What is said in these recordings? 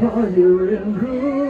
higher you higher.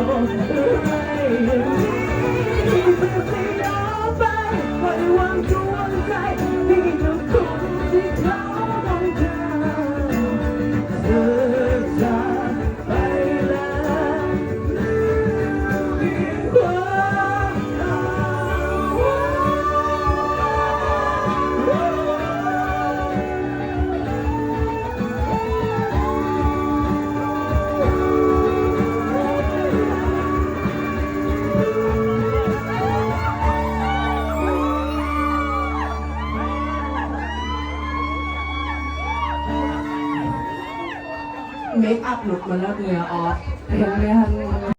Hooray! If you think I'll buy what want to เมคอัพหลุดมาแล้วเหนื่อออฟเห็นไหมคะ